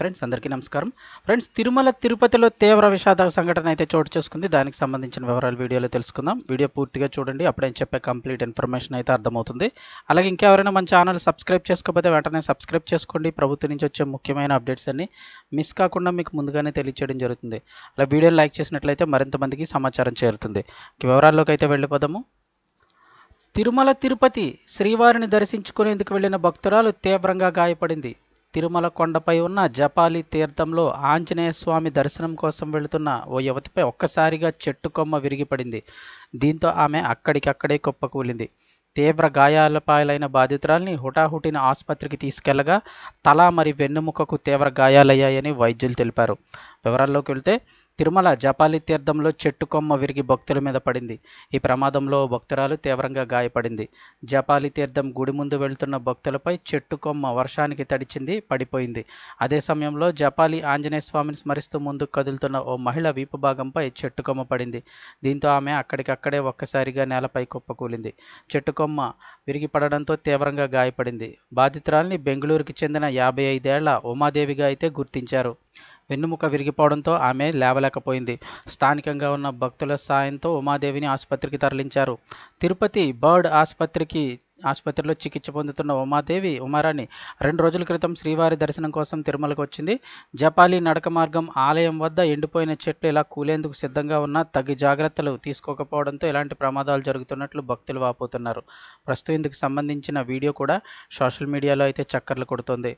Friends అందరికీ నమస్కారం. Friends Tirumala తిరుపతిలో తీవ్ర విషాద సంఘటన అయితే చోటు చేసుకుంది. దానికి సంబంధించిన వివరాలు వీడియోలో తెలుసుకుందాం. వీడియో పూర్తిగా చూడండి. అప్పుడే చెప్పే కంప్లీట్ ఇన్ఫర్మేషన్ అయితే అర్థమవుతుంది. అలాగే ఇంకెవరైనా మన ఛానల్ సబ్స్క్రైబ్ చేసుకోకపోతే వెంటనే సబ్స్క్రైబ్ చేసుకోండి. ప్రభుత్వం నుంచి వచ్చే ముఖ్యమైన అప్డేట్స్ అన్ని మిస్ కాకుండా మీకు ముందుగానే తెలియచేయడం జరుగుతుంది. అలా వీడియో లైక్ చేసినట్లయితే మరింత మందికి సమాచారం చేరుతుంది. వివరాల్లోకి అయితే వెళ్ళిపోదాము. తిరుమల తిరుపతి శ్రీవారిని దర్శించుకునేందుకు వెళ్ళిన భక్తురాలు తీవ్రంగా గాయపడింది. తిరుమల కొండపై ఉన్న జపాలి తీర్థంలో ఆంజనేయ స్వామి దర్శనం కోసం వెళుతున్న ఓ యువతిపై ఒక్కసారిగా చెట్టు కొమ్మ విరిగిపడింది. దీంతో ఆమె అక్కడికక్కడే కుప్పకూలింది తీవ్ర గాయాల పాలైన బాధితురాల్ని హుటాహుటిన ఆసుపత్రికి తీసుకెళ్ళగా తల మరి వెన్నుముకకు తీవ్ర గాయాలయ్యాయని వైద్యులు తెలిపారు. వివరాల్లోకి వెళ్తే తిరుమల జపాలి తీర్థంలో చెట్టు కొమ్మ విరిగి భక్తుల మీద పడింది. ఈ ప్రమాదంలో భక్తురాలు తీవ్రంగా గాయపడింది. జపాలి తీర్థం గుడి ముందు వెళ్తున్న భక్తులపై చెట్టు కొమ్మ వర్షానికి తడిచింది పడిపోయింది. అదే సమయంలో జపాలి ఆంజనేయ స్వామిని స్మరిస్తూ ముందుకు కదులుతున్న ఓ మహిళ వీపు భాగంపై చెట్టు కొమ్మ పడింది. దీంతో ఆమె అక్కడికక్కడే ఒక్కసారిగా నేలపై కుప్పకూలింది చెట్టు కొమ్మ విరిగి పడడంతో తీవ్రంగా గాయపడింది. బాధితురాల్ని బెంగళూరుకి చెందిన యాభై ఐదేళ్ళ ఉమాదేవిగా అయితే గుర్తించారు. వెన్నుముక విరిగిపోవడంతో ఆమె లేవలేకపోయింది. స్థానికంగా ఉన్న భక్తుల సాయంతో ఉమాదేవిని ఆసుపత్రికి తరలించారు. తిరుపతి బర్డ్ ఆసుపత్రికి ఆసుపత్రిలో చికిత్స పొందుతున్న ఉమాదేవి ఉమారాణి రెండు రోజుల క్రితం శ్రీవారి దర్శనం కోసం తిరుమలకు వచ్చింది. జపాలి నడక మార్గం ఆలయం వద్ద ఎండిపోయిన చెట్లు ఇలా కూలేందుకు సిద్ధంగా ఉన్న తగి జాగ్రత్తలు తీసుకోకపోవడంతో ఇలాంటి ప్రమాదాలు జరుగుతున్నట్లు భక్తులు వాపోతున్నారు. ప్రస్తుతం ఇందుకు సంబంధించిన వీడియో కూడా సోషల్ మీడియాలో అయితే చక్కర్లు కొడుతుంది.